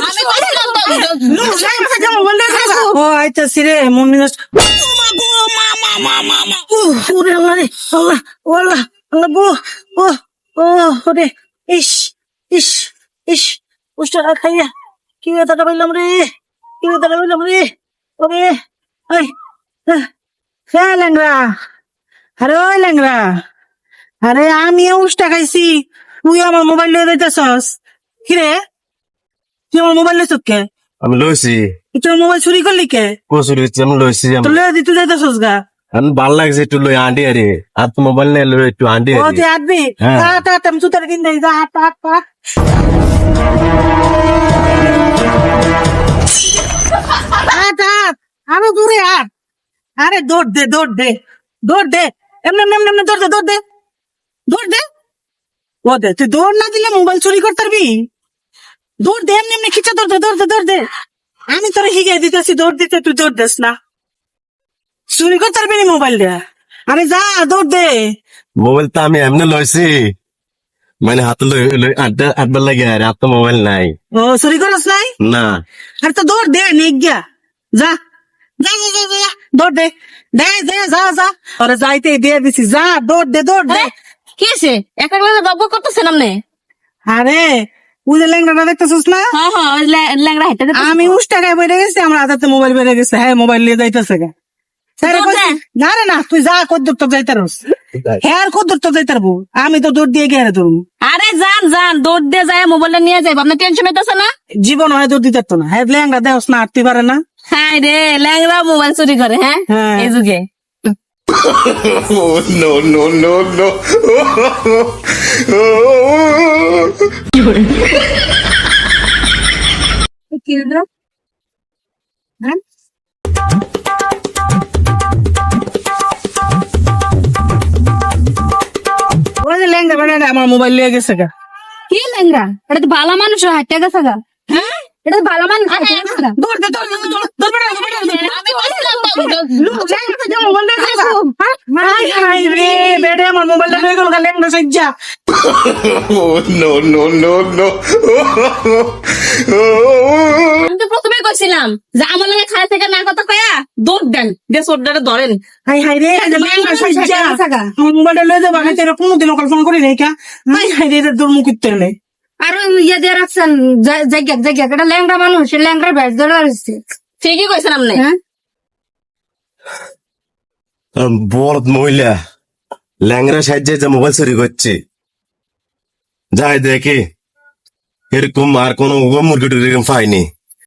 আমি কইছিলাম তো ও আইতাছি রে মম্মি নষ্ট ওরে আল্লাহ রে আল্লাহ ও আল্লাহ আল্লাহ গো ও ও ওরে ইস ইস ইস উষ্টা খাইয়া কি ব্যথাটা পাইলাম রে? কি ব্যথাটা পাইলাম রে? ওরে আই হ্যাঁ ল্যাংরা আরে ওই ল্যাংরা আরে আমিও উষ্টা খাইছি। তুই আমার মোবাইল লয়ে যাইতেছস। কি রে? তুই আমার মোবাইল লইছ কে? আমি লইছি। তুই আমার মোবাইল চুরি করলি কে? কচুরি আমি লইছি তো লয়ে দিতে যাইতেছস গা। আমি ভালো লাগছে একটু লই আন্ডি আরে। আর তো মোবাইল নিয়ে লই একটু আন্ডি ও তুই আটবি? হ্যাঁ। আট আট আমি জুতার কিন দেই যা আট আট আট আট আট আরও দূরে আট। আরে দৌড় দে দৌড় দে দৌড় দে। এমনি এমনি এমনি দৌড় দে দৌড় দে দৌড় দে। ও দে তুই দৌড় না দিলে মোবাইল চুরি করতে পারবি? দৌড় দে এমনি এমনি খিচা দৌড় দে দৌড় দে দৌড় দে। আমি তোর হিগে দিতেছি দৌড় দিতে তুই দৌড় দেস না। চুরি করতে পারবি না মোবাইল দিয়া আরে যা দৌড় দে। মোবাইল তো আমি এমনি লইছি। মানে হাতে লই লই আড্ডা আড্ডা লাগে আরে আর তো মোবাইল নাই। ও চুরি করস নাই? না। আরে তো দৌড় দে নেই গিয়া। যা যা যা যা, দৌড় দে। দে দে যা যা। আরে যাইতে দিয়ে দিছি। যা দৌড় দে দৌড় দে। কি আছে একটা ক্লাসে বকবক করতেছেন আরে ওই যে ল্যাংড়াটা দেখতেছিস না? হ্যাঁ হ্যাঁ ল্যাংড়া হাইতে আমি উস টাকায় বেড়ে গেছি আমার হাতে মোবাইল বেড়ে গেছে। হ্যাঁ মোবাইল নিয়ে যাইতেছে। না রে না তুই যা কদ্দুর তো যাইতে রস হ্যাঁ কদ্দুর তো যাইতে পারব। আমি তো দৌড় দিয়ে গিয়ে ধরবো। আরে যান যান দৌড় দিয়ে যায় মোবাইলটা নিয়ে যাইব। আপনার টেনশন হইতেছে না? জীবন হয় দৌড় দিতে না। হ্যাঁ ল্যাংড়া দেওস না আটতে পারে না। হ্যাঁ রে ল্যাংড়া মোবাইল চুরি করে হ্যাঁ? হ্যাঁ। এই যুগে। No, no, no, no. কি রে হ্যাঁ ওই যে ল্যাংড়া বেড়া আমার মোবাইল নিয়ে গেছে গা কি ল্যাংড়া এটা তো ভালো মানুষ হাইতে গেছে গা হ্যাঁ এটা তো ভালো মানুষ হাইতে গেছে গা। দৌড় দে দৌড় দে দৌড় দৌড় বেড়া দৌড় বেড়া আমি কইছিলাম তো, ল্যাংড়া যে মোবাইল নিয়ে গেছে আমার মোবাইলটা নিয়ে গেল সজ্জা. আমি তো প্রথমে কইছিলাম যে আমার লাগে খায় থেকে না কথা কয়া দৌড় দেন। ধরেন। হাই হাই রে এটা ল্যাংড়া সজ্জা আমার মোবাইলটা লয়ে যাব আমি তো এরকম কোনোদিনও কল্পনা করি নাই কা। হাই হাই রে এটা দুর্মুখ করতে নেই। আর ইয়ে দিয়ে রাখছেন জায়গা জায়গা এটা ল্যাংড়া মানুষ এই ল্যাংড়ার ব্যাস ধরে রাখছে ঠিকই কইছেন আপনি বড় মহিলা ল্যাংরা সাহায্যে যে মোবাইল চুরি করছে, যাই দেখি, এরকম আর কোনো মুরগি টুরগি পাইনি।